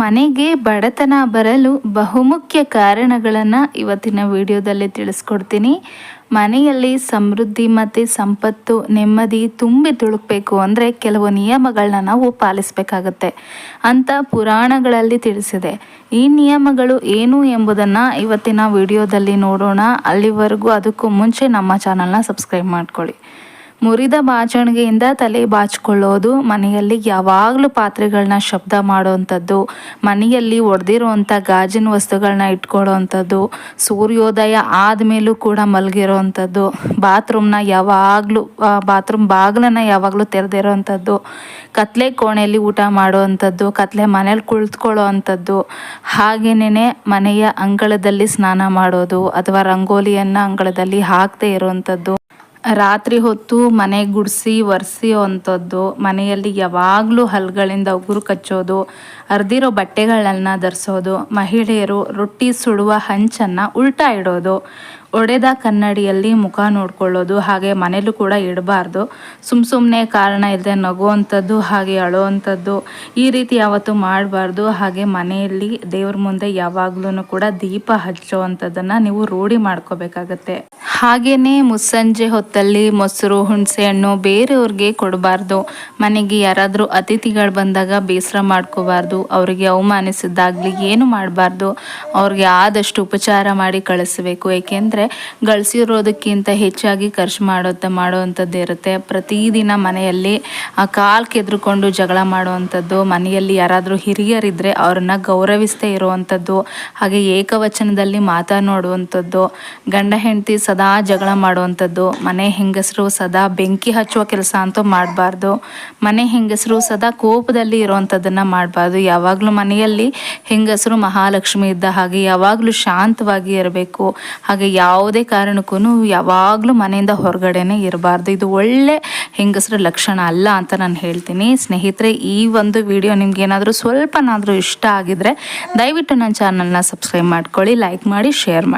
ಮನೆಗೆ ಬಡತನ ಬರಲು ಬಹುಮುಖ್ಯ ಕಾರಣಗಳನ್ನು ಇವತ್ತಿನ ವಿಡಿಯೋದಲ್ಲಿ ತಿಳಿಸ್ಕೊಡ್ತೀನಿ. ಮನೆಯಲ್ಲಿ ಸಮೃದ್ಧಿ ಮತ್ತು ಸಂಪತ್ತು, ನೆಮ್ಮದಿ ತುಂಬಿ ತುಳುಕಬೇಕು ಅಂದರೆ ಕೆಲವು ನಿಯಮಗಳನ್ನ ನಾವು ಪಾಲಿಸಬೇಕಾಗತ್ತೆ ಅಂತ ಪುರಾಣಗಳಲ್ಲಿ ತಿಳಿಸಿದೆ. ಈ ನಿಯಮಗಳು ಏನು ಎಂಬುದನ್ನು ಇವತ್ತಿನ ವಿಡಿಯೋದಲ್ಲಿ ನೋಡೋಣ. ಅಲ್ಲಿವರೆಗೂ ಅದಕ್ಕೂ ಮುಂಚೆ ನಮ್ಮ ಚಾನಲ್ನ ಸಬ್ಸ್ಕ್ರೈಬ್ ಮಾಡ್ಕೊಳ್ಳಿ. ಮುರಿದ ಬಾಚಣಿಗೆಯಿಂದ ತಲೆ ಬಾಚಿಕೊಳ್ಳೋದು, ಮನೆಯಲ್ಲಿ ಯಾವಾಗಲೂ ಪಾತ್ರೆಗಳನ್ನ ಶಬ್ದ ಮಾಡೋವಂಥದ್ದು ಮನೆಯಲ್ಲಿ ಒಡೆದಿರುವಂಥ ಗಾಜಿನ ವಸ್ತುಗಳನ್ನ ಇಟ್ಕೊಳ್ಳೋವಂಥದ್ದು ಸೂರ್ಯೋದಯ ಆದಮೇಲೂ ಕೂಡ ಮಲಗಿರೋವಂಥದ್ದು ಬಾತ್ರೂಮ್ನ ಯಾವಾಗಲೂ ಬಾತ್ರೂಮ್ ಬಾಗಿಲನ್ನ ಯಾವಾಗಲೂ ತೆರೆದಿರೋವಂಥದ್ದು ಕತ್ಲೆ ಕೋಣೆಯಲ್ಲಿ ಊಟ ಮಾಡುವಂಥದ್ದು ಕತ್ಲೆ ಮನೇಲಿ ಕುಳಿತುಕೊಳ್ಳೋ ಅಂಥದ್ದು ಮನೆಯ ಅಂಗಳದಲ್ಲಿ ಸ್ನಾನ ಮಾಡೋದು ಅಥವಾ ರಂಗೋಲಿಯನ್ನು ಅಂಗಳದಲ್ಲಿ ಹಾಕದೇ ಇರುವಂಥದ್ದು ರಾತ್ರಿ ಹೊತ್ತು ಮನೆ ಗುಡಿಸಿ, ಒರೆಸಿ ಅಂಥದ್ದು, ಮನೆಯಲ್ಲಿ ಯಾವಾಗಲೂ ಹಲ್ಗಳಿಂದ ಉಗುರು ಕಚ್ಚೋದು ಅರ್ದಿರೋ ಬಟ್ಟೆಗಳನ್ನ ಧರಿಸೋದು, ಮಹಿಳೆಯರು ರೊಟ್ಟಿ ಸುಡುವ ಹಂಚನ್ನು ಉಲ್ಟಾ ಇಡೋದು, ಒಡೆದ ಕನ್ನಡಿಯಲ್ಲಿ ಮುಖ ನೋಡ್ಕೊಳ್ಳೋದು, ಹಾಗೆ ಮನೇಲೂ ಕೂಡ ಇಡಬಾರ್ದು. ಸುಮ್ಮ ಸುಮ್ಮನೆ ಕಾರಣ ಇಲ್ಲದೆ ನಗುವಂಥದ್ದು, ಹಾಗೆ ಅಳೋವಂಥದ್ದು, ಈ ರೀತಿ ಯಾವತ್ತೂ ಮಾಡಬಾರ್ದು. ಹಾಗೆ ಮನೆಯಲ್ಲಿ ದೇವ್ರ ಮುಂದೆ ಯಾವಾಗ್ಲೂ ಕೂಡ ದೀಪ ಹಚ್ಚೋ ಅಂಥದ್ದನ್ನು ನೀವು ರೂಢಿ ಮಾಡ್ಕೋಬೇಕಾಗತ್ತೆ. ಹಾಗೆಯೇ ಮುಸ್ಸಂಜೆ ಹೊತ್ತಲ್ಲಿ ಮೊಸರು, ಹುಣಸೆ ಹಣ್ಣು ಬೇರೆಯವ್ರಿಗೆ ಕೊಡಬಾರ್ದು. ಮನೆಗೆ ಯಾರಾದರೂ ಅತಿಥಿಗಳು ಬಂದಾಗ ಬೇಸರ ಮಾಡ್ಕೋಬಾರ್ದು. ಅವರಿಗೆ ಅವಮಾನಿಸಿದ್ದಾಗಲಿ ಏನು ಮಾಡಬಾರ್ದು. ಅವ್ರಿಗೆ ಆದಷ್ಟು ಉಪಚಾರ ಮಾಡಿ ಕಳಿಸಬೇಕು. ಏಕೆಂದರೆ ಗಳಿಸಿರೋದಕ್ಕಿಂತ ಹೆಚ್ಚಾಗಿ ಖರ್ಚು ಮಾಡೋತ್ತ ಮಾಡುವಂಥದ್ದು ಇರುತ್ತೆ. ಪ್ರತಿದಿನ ಮನೆಯಲ್ಲಿ, ಆ, ಕಾಲು ಕೆದ್ರುಕೊಂಡು ಜಗಳ ಮಾಡುವಂಥದ್ದು, ಮನೆಯಲ್ಲಿ ಯಾರಾದರೂ ಹಿರಿಯರಿದ್ದರೆ ಅವ್ರನ್ನ ಗೌರವಿಸ್ತೇ ಇರುವಂಥದ್ದು, ಹಾಗೆ ಏಕವಚನದಲ್ಲಿ ಮಾತನಾಡುವಂಥದ್ದು, ಗಂಡ, ಹೆಂಡತಿ ಸದಾ ಜಗಳ ಮಾಡುವಂಥದ್ದು. ಮನೆ ಹೆಂಗಸರು ಸದಾ ಬೆಂಕಿ ಹಚ್ಚುವ ಕೆಲಸ ಅಂತೂ ಮಾಡಬಾರ್ದು. ಮನೆ ಹೆಂಗಸರು ಸದಾ ಕೋಪದಲ್ಲಿ ಇರುವಂಥದ್ದನ್ನು ಮಾಡಬಾರ್ದು. ಯಾವಾಗಲೂ ಮನೆಯಲ್ಲಿ ಹೆಂಗಸರು ಮಹಾಲಕ್ಷ್ಮಿ ಇದ್ದ ಹಾಗೆ ಯಾವಾಗಲೂ ಶಾಂತವಾಗಿ ಇರಬೇಕು. ಹಾಗೆ ಯಾವುದೇ ಕಾರಣಕ್ಕೂ ಯಾವಾಗಲೂ ಮನೆಯಿಂದ ಹೊರಗಡೆನೆ ಇರಬಾರ್ದು. ಇದು ಒಳ್ಳೆ ಹೆಂಗಸರ ಲಕ್ಷಣ ಅಲ್ಲ ಅಂತ ನಾನು ಹೇಳ್ತೀನಿ. ಸ್ನೇಹಿತರೆ, ಈ ಒಂದು ವಿಡಿಯೋ ನಿಮ್ಗೆ ಏನಾದರೂ ಸ್ವಲ್ಪನಾದರೂ ಇಷ್ಟ ಆಗಿದ್ರೆ ದಯವಿಟ್ಟು ನನ್ನ ಚಾನಲ್ನ ಸಬ್ಸ್ಕ್ರೈಬ್ ಮಾಡ್ಕೊಳ್ಳಿ, ಲೈಕ್ ಮಾಡಿ, ಶೇರ್ ಮಾಡಿ.